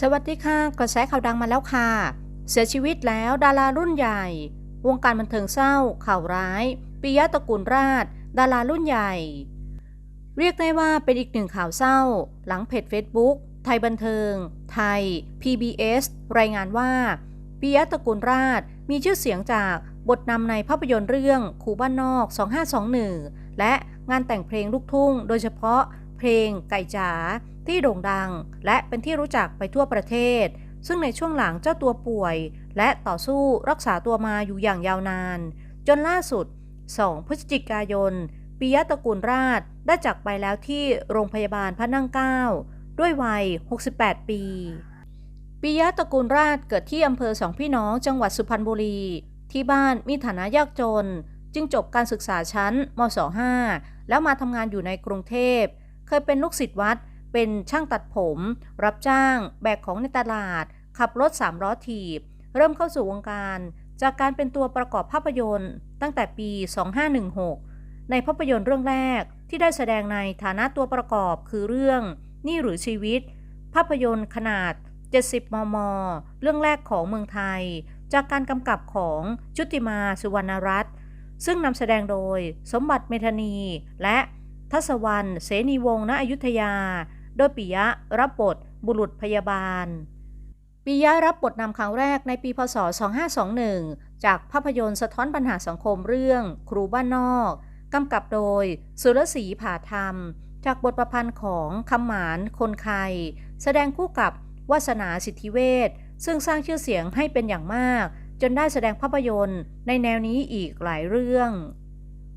สวัสดีค่ะกระแสข่าวดังมาแล้วค่ะ เสียชีวิตแล้วดารารุ่นใหญ่ วงการบันเทิงเศร้า ข่าวร้ายปิยะตระกูลราช ดารารุ่นใหญ่ เรียกได้ว่าเป็นอีกหนึ่งข่าวเศร้า หลังเพจ Facebook ไทยบันเทิง ไทย PBS รายงานว่าปิยะตระกูลราช มีชื่อเสียงจากบทนำในภาพยนตร์เรื่องคูบ้านนอก 2521 และงานแต่งเพลงลูกทุ่ง โดยเฉพาะ เพลงไก่จ๋าที่โด่งดัง และเป็นที่รู้จักไปทั่วประเทศ ซึ่งในช่วงหลังเจ้าตัวป่วย และต่อสู้รักษาตัวมาอยู่อย่างยาวนาน จนล่าสุด 2 พฤศจิกายนปิยะตระกูลราชได้จากไปแล้วที่โรงพยาบาลพระนั่งเกล้าด้วยวัย 68 ปีปิยะตระกูลราชเกิดที่อำเภอสองพี่น้องจังหวัดสุพรรณบุรี ที่บ้านมีฐานะยากจน จึงจบการศึกษาชั้นมศ5แล้วมาทำงานอยู่ในกรุงเทพ เคยเป็นลูกศิษย์วัด เป็นช่างตัดผม รับจ้าง แบกของในตลาด ขับรถสามล้อถีบ เริ่มเข้าสู่วงการ จากการเป็นตัวประกอบภาพยนตร์ ตั้งแต่ปี 2516 ในภาพยนตร์เรื่องแรกที่ได้แสดงในฐานะตัวประกอบคือเรื่อง นี่หรือชีวิต ภาพยนตร์ขนาด 70 มม เรื่องแรกของเมืองไทย จากการกำกับของชุติมาสุวรรณรัตน์ซึ่งนำแสดงโดยสมบัติเมธานีและ ทัศวรรณเสนีวงศ์ณอยุธยา โดยปิยะรับบท บุรุษพยาบาล ปิยะรับบทนำครั้งแรกในปีพศ 2521 จากภาพยนตร์สะท้อนปัญหาสังคมเรื่อง ครูบ้านนอก กำกับโดย สุรศรีผาธรรม จากบทประพันธ์ของคำหมานคนไคแสดงคู่กับวาสนาสิทธิเวชซึ่งสร้างชื่อเสียงให้เป็นอย่างมาก จนได้แสดงภาพยนตร์ในแนวนี้อีกหลายเรื่อง